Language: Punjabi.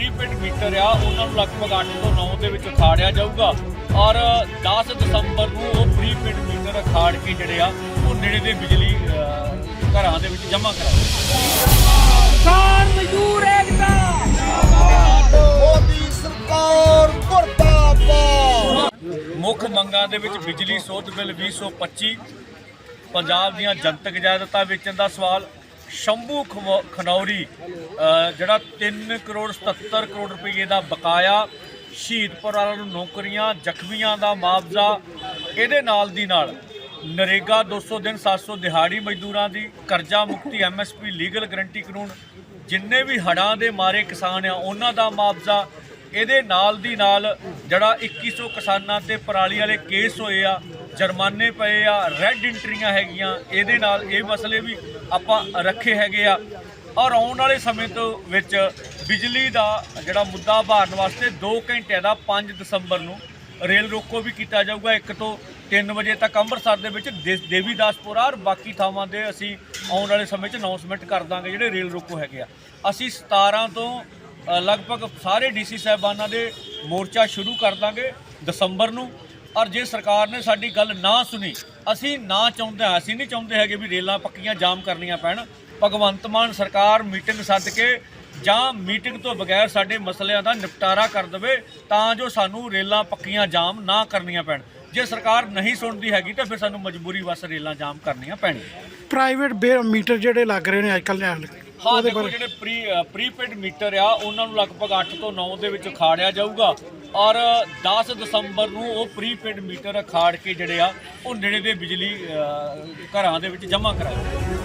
ਪ੍ਰੀਪੇਡ ਮੀਟਰ ਆ ਉਹਨਾਂ ਨੂੰ ਲਗਭਗ 8 ਤੋਂ 9 ਦੇ ਵਿੱਚ ਖਾੜਿਆ ਜਾਊਗਾ। ਔਰ 10 ਦਸੰਬਰ ਨੂੰ ਉਹ ਪ੍ਰੀਪੇਡ ਮੀਟਰ ਖਾੜ ਕੇ ਜਿਹੜੇ ਆ ਉਹ ਨੇੜੇ ਦੇ ਬਿਜਲੀ ਘਰਾਂ ਦੇ ਵਿੱਚ ਜਮ੍ਹਾਂ ਕਰਾਏ ਕਿਸਾਨ ਮਜ਼ਦੂਰ ਏਕਤਾ! ਮੋਦੀ ਸਰਕਾਰ ਮੁਰਦਾਬਾਦ ਮੁੱਖ ਮੰਗਾਂ ਦੇ ਵਿੱਚ ਬਿਜਲੀ ਸੋਧ ਬਿੱਲ 2025 ਪੰਜਾਬ ਦੀਆਂ ਜਨਤਕ ਜਾਇਦਾਦਾਂ ਵੇਚਣ ਦਾ ਸਵਾਲ। ਸ਼ੰਭੂ ਖਵ- ਖਨੌਰੀ ਜਿਹੜਾ 3 ਕਰੋੜ 77 ਕਰੋੜ ਰੁਪਏ ਦਾ ਬਕਾਇਆ ਸ਼ਹੀਦ ਪਰਿਵਾਰਾਂ ਨੂੰ ਨੌਕਰੀਆਂ, ਜ਼ਖਮੀਆਂ ਦਾ ਮੁਆਵਜ਼ਾ, ਇਹਦੇ ਨਾਲ ਦੀ ਨਾਲ ਨਰੇਗਾ 200 ਦਿਨ 700 ਦਿਹਾੜੀ ਮਜ਼ਦੂਰਾਂ ਦੀ, ਕਰਜ਼ਾ ਮੁਕਤੀ ਐਮਐਸਪੀ ਲੀਗਲ ਗਰੰਟੀ ਕਾਨੂੰਨ, ਜਿੰਨੇ ਵੀ ਹੜਾਂ ਦੇ ਮਾਰੇ ਕਿਸਾਨ ਆ, ਉਹਨਾਂ ਦਾ ਮੁਆਵਜ਼ਾ, ਇਹਦੇ ਨਾਲ ਦੀ ਨਾਲ ਜਿਹੜਾ 2100 ਕਿਸਾਨਾਂ ਤੇ ਪਰਾਲੀ ਵਾਲੇ ਕੇਸ ਹੋਏ ਆ ਜੁਰਮਾਨੇ ਪਏ ਆ ਰੈੱਡ ਇੰਟਰੀਆਂ ਹੈਗੀਆਂ, ਇਹਦੇ ਨਾਲ ਇਹ ਮਸਲੇ ਵੀ ਆਪਾਂ ਰੱਖੇ ਹੈਗੇ ਆ। ਔਰ ਆਉਣ ਵਾਲੇ ਸਮੇਂ ਤੋਂ ਵਿੱਚ ਬਿਜਲੀ ਦਾ ਜਿਹੜਾ ਮੁੱਦਾ ਭਾਰਨ ਵਾਸਤੇ 2 ਘੰਟਿਆਂ ਦਾ 5 ਦਸੰਬਰ ਨੂੰ ਰੇਲ ਰੋਕੋ ਵੀ ਕੀਤਾ ਜਾਊਗਾ। 1 ਤੋਂ 3 ਵਜੇ ਤੱਕ ਅੰਮ੍ਰਿਤਸਰ ਦੇ ਵਿੱਚ ਦੇ- ਦੇਵੀਦਾਸਪੁਰਾ ਔਰ ਬਾਕੀ ਥਾਵਾਂ ਦੇ ਅਸੀਂ ਆਉਣ ਵਾਲੇ ਸਮੇਂ 'ਚ ਅਨਾਉਂਸਮੈਂਟ ਕਰ ਦਾਂਗੇ ਜਿਹੜੇ ਰੇਲ ਰੋਕੋ ਹੈਗੇ ਆ। ਅਸੀਂ 17 ਤੋਂ ਲਗਭਗ ਸਾਰੇ ਡੀਸੀ ਸਾਹਿਬਾਨਾਂ ਦੇ ਮੋਰਚਾ ਸ਼ੁਰੂ ਕਰ ਦਾਂਗੇ ਦਸੰਬਰ ਨੂੰ। ਔਰ ਜੇ ਸਰਕਾਰ ਨੇ ਸਾਡੀ ਗੱਲ ਨਾ ਸੁਣੀ ਅਸੀਂ ਨਾ ਚਾਹੁੰਦੇ ਹਾਂ ਅਸੀਂ ਨਹੀਂ ਚਾਹੁੰਦੇ ਹੈਗੇ ਵੀ ਰੇਲਾਂ ਪੱਕੀਆਂ ਜਾਮ ਕਰਨੀਆਂ ਪੈਣ। ਭਗਵੰਤ ਮਾਨ ਸਰਕਾਰ ਮੀਟਿੰਗ ਸੱਦ ਕੇ ਜਾਂ ਮੀਟਿੰਗ ਤੋਂ ਬਗੈਰ ਸਾਡੇ ਮਸਲਿਆਂ ਦਾ ਨਿਪਟਾਰਾ ਕਰ ਦੇਵੇ ਤਾਂ ਜੋ ਸਾਨੂੰ ਰੇਲਾਂ ਪੱਕੀਆਂ ਜਾਮ ਨਾ ਕਰਨੀਆਂ ਪੈਣ। ਜੇ ਸਰਕਾਰ ਨਹੀਂ ਸੁਣਦੀ ਹੈਗੀ ਤਾਂ ਫਿਰ ਸਾਨੂੰ ਮਜਬੂਰੀ ਵਸ ਰੇਲਾਂ ਜਾਮ ਕਰਨੀਆਂ ਪੈਣੀਆਂ ਪ੍ਰਾਈਵੇਟ ਮੀਟਰ ਜਿਹੜੇ ਲੱਗ ਰਹੇ ਨੇ ਅੱਜਕੱਲ ਹਾਂ ਦੇਖੋ ਜਿਹੜੇ ਪ੍ਰੀ ਪ੍ਰੀਪੇਡ ਮੀਟਰ ਆ ਉਹਨਾਂ ਨੂੰ ਲਗਭਗ 8 ਤੋਂ 9 ਦੇ ਵਿੱਚ ਖਾੜਿਆ ਜਾਊਗਾ। ਔਰ 10 ਦਸੰਬਰ ਨੂੰ ਉਹ ਪ੍ਰੀਪੇਡ ਮੀਟਰ ਖਾੜ ਕੇ ਜਿਹੜੇ ਆ, ਉਹ ਨੇੜੇ ਦੇ ਬਿਜਲੀ ਘਰਾਂ ਦੇ ਵਿੱਚ ਜਮ੍ਹਾਂ ਕਰਾਏ।